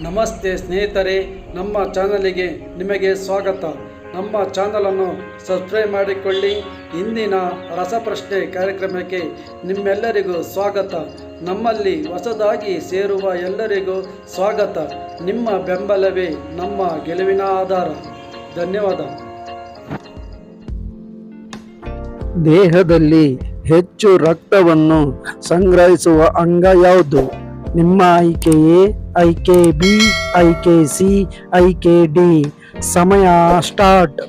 ನಮಸ್ತೆ ಸ್ನೇಹಿತರೆ, ನಮ್ಮ ಚಾನಲಿಗೆ ನಿಮಗೆ ಸ್ವಾಗತ. ನಮ್ಮ ಚಾನಲನ್ನು ಸಬ್ಸ್ಕ್ರೈಬ್ ಮಾಡಿಕೊಳ್ಳಿ. ಇಂದಿನ ರಸಪ್ರಶ್ನೆ ಕಾರ್ಯಕ್ರಮಕ್ಕೆ ನಿಮ್ಮೆಲ್ಲರಿಗೂ ಸ್ವಾಗತ. ನಮ್ಮಲ್ಲಿ ಹೊಸದಾಗಿ ಸೇರುವ ಎಲ್ಲರಿಗೂ ಸ್ವಾಗತ. ನಿಮ್ಮ ಬೆಂಬಲವೇ ನಮ್ಮ ಗೆಲುವಿನ ಆಧಾರ. ಧನ್ಯವಾದ. ದೇಹದಲ್ಲಿ ಹೆಚ್ಚು ರಕ್ತವನ್ನು ಸಂಗ್ರಹಿಸುವ ಅಂಗ ಯಾವುದು? ನಿಮ್ಮ ಆಯ್ಕೆ ಎ, ಆಯ್ಕೆ ಬಿ, ಆಯ್ಕೆ ಸಿ, ಆಯ್ಕೆ ಡಿ. ಸಮಯ ಸ್ಟಾರ್ಟ್.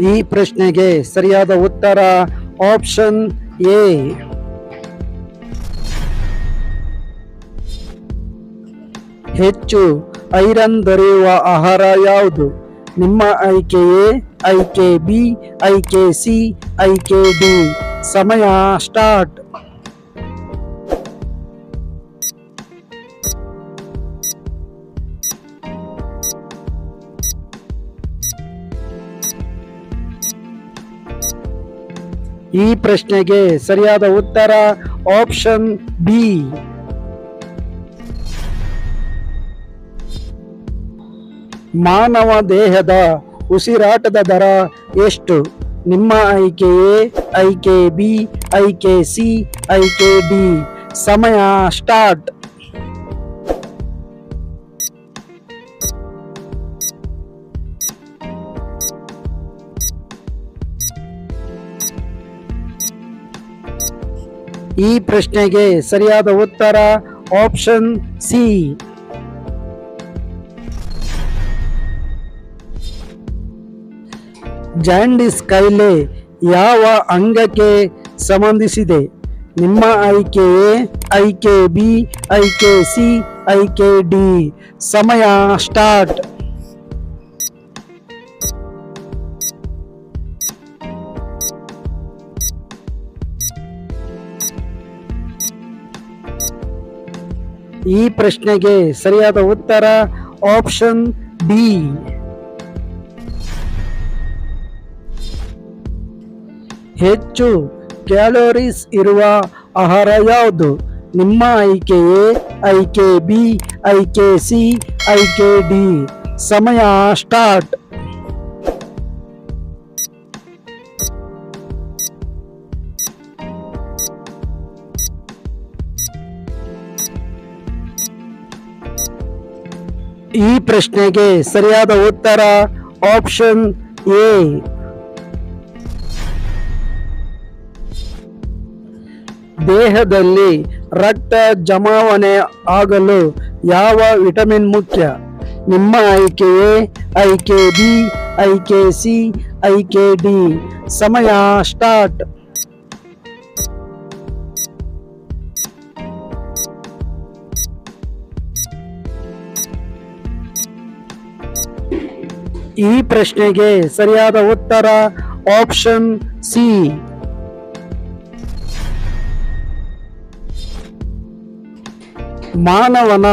ಈ ಪ್ರಶ್ನೆಗೆ ಸರಿಯಾದ ಉತ್ತರ ಆಪ್ಷನ್ ಎ. ಹೆಚ್ಚು ಐರನ್ ದೊರೆಯುವ ಆಹಾರ ಯಾವುದು? ನಿಮ್ಮ ಆಯ್ಕೆ ಎ ಆಯ್ಕೆ ಬಿ ಆಯ್ಕೆ ಸಿ ಆಯ್ಕೆ ಡಿ ಸಮಯ ಸ್ಟಾರ್ಟ್. ಈ ಪ್ರಶ್ನೆಗೆ ಸರಿಯಾದ ಉತ್ತರ ಆಪ್ಷನ್ ಬಿ. ಮಾನವ ದೇಹದ ಉಸಿರಾಟದ ದರ ಎಷ್ಟು? ನಿಮ್ಮ ಆಯ್ಕೆ ಎ ಆಯ್ಕೆ ಬಿ, ಆಯ್ಕೆ ಸಿ, ಆಯ್ಕೆ ಡಿ. ಸಮಯ ಸ್ಟಾರ್ಟ್. ಈ ಪ್ರಶ್ನೆಗೆ ಸರಿಯಾದ ಉತ್ತರ ಆಪ್ಷನ್ ಸಿ. ಜಾಂಡಿಸ್ ಕಾಯಿಲೆ ಯಾವ ಅಂಗಕ್ಕೆ ಸಂಬಂಧಿಸಿದೆ? ನಿಮ್ಮ ಆಯ್ಕೆ ಎ ಐಕೆ ಬಿ ಐಕೆ ಸಿ ಐಕೆ ಡಿ ಸಮಯ ಸ್ಟಾರ್ಟ್. ಈ ಪ್ರಶ್ನೆಗೆ ಸರಿಯಾದ ಉತ್ತರ ಆಪ್ಷನ್ ಡಿ ಹೆಚ್ಚು ಕ್ಯಾಲೋರೀಸ್ ಇರುವ ಆಹಾರ ಯಾವುದು? ನಿಮ್ಮ ಆಯ್ಕೆ ಎ ಆಯ್ಕೆ ಬಿ ಆಯ್ಕೆ ಸಿ ಆಯ್ಕೆ ಡಿ. ಸಮಯ ಸ್ಟಾರ್ಟ್. ಈ ಪ್ರಶ್ನೆಗೆ ಸರಿಯಾದ ಉತ್ತರ ಆಪ್ಷನ್ ಎ. ದೇಹದಲ್ಲಿ ರಕ್ತ ಜಮಾವಣೆ ಆಗಲು ಯಾವ ವಿಟಮಿನ್ ಮುಖ್ಯ? ನಿಮ್ಮ ಆಯ್ಕೆ ಎ ಐಕೆ ಬಿ ಐಕೆ ಸಿ ಐಕೆ ಡಿ ಸಮಯ ಸ್ಟಾರ್ಟ್. ಈ ಪ್ರಶ್ನೆಗೆ ಸರಿಯಾದ ಉತ್ತರ ಆಪ್ಷನ್ ಸಿ. ಮಾನವನ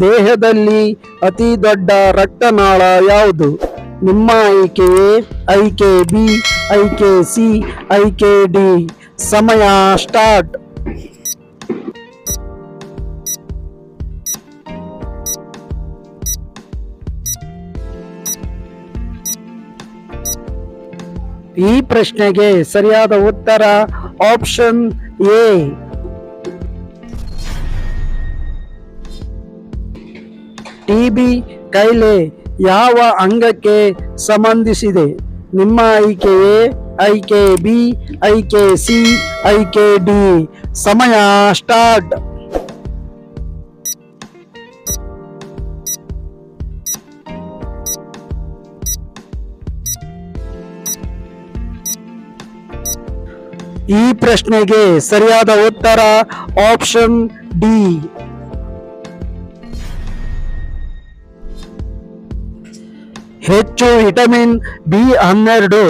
ದೇಹದಲ್ಲಿ ಅತಿ ದೊಡ್ಡ ರಕ್ತನಾಳ ಯಾವುದು? ನಿಮ್ಮ ಐಕೆ ಐಕೆ ಬಿ, ಐಕೆ ಸಿ, ಐಕೆ ಡಿ. ಸಮಯ ಸ್ಟಾರ್ಟ್. ಈ ಪ್ರಶ್ನೆಗೆ ಸರಿಯಾದ ಉತ್ತರ ಆಪ್ಷನ್ ಎ. ಟಿಬಿ ಕೈಲೆ ಯಾವ ಅಂಗಕ್ಕೆ ಸಂಬಂಧಿಸಿದೆ? ನಿಮ್ಮ ಆಯ್ಕೆ ಎ ಆಯ್ಕೆ ಬಿ, ಆಯ್ಕೆ ಸಿ, ಆಯ್ಕೆ ಡಿ. ಸಮಯ ಸ್ಟಾರ್ಟ್. ಈ ಪ್ರಶ್ನೆಗೆ ಸರಿಯಾದ ಉತ್ತರ ಆಪ್ಷನ್ ಡಿ. ಹೆಚ್ಚು ವಿಟಮಿನ್ ಬಿ ಹನ್ನೆರಡು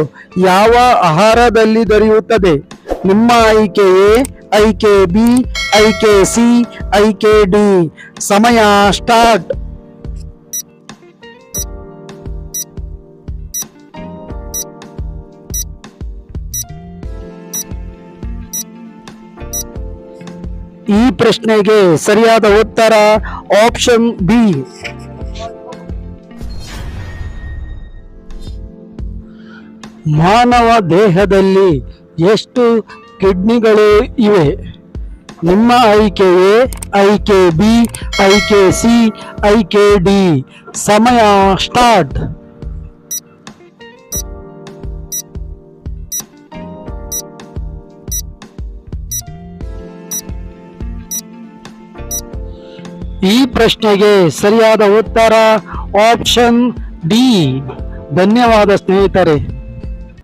ಯಾವ ಆಹಾರದಲ್ಲಿ ದೊರೆಯುತ್ತದೆ? ನಿಮ್ಮ ಆಯ್ಕೆ ಎ ಐಕೆ ಬಿ, ಐಕೆ ಸಿ, ಐಕೆ ಡಿ. ಸಮಯ ಸ್ಟಾರ್ಟ್. ಈ ಪ್ರಶ್ನೆಗೆ ಸರಿಯಾದ ಉತ್ತರ ಆಪ್ಷನ್ ಬಿ. ಮಾನವ ದೇಹದಲ್ಲಿ ಎಷ್ಟು ಕಿಡ್ನಿಗಳು ಇವೆ? ನಿಮ್ಮ ಆಯ್ಕೆ ಎ ಆಯ್ಕೆ ಬಿ, ಆಯ್ಕೆ ಸಿ, ಆಯ್ಕೆ ಡಿ. ಸಮಯ ಸ್ಟಾರ್ಟ್. ಈ ಪ್ರಶ್ನೆಗೆ ಸರಿಯಾದ ಉತ್ತರ ಆಪ್ಷನ್ ಡಿ. ಧನ್ಯವಾದ ಸ್ನೇಹಿತರೆ.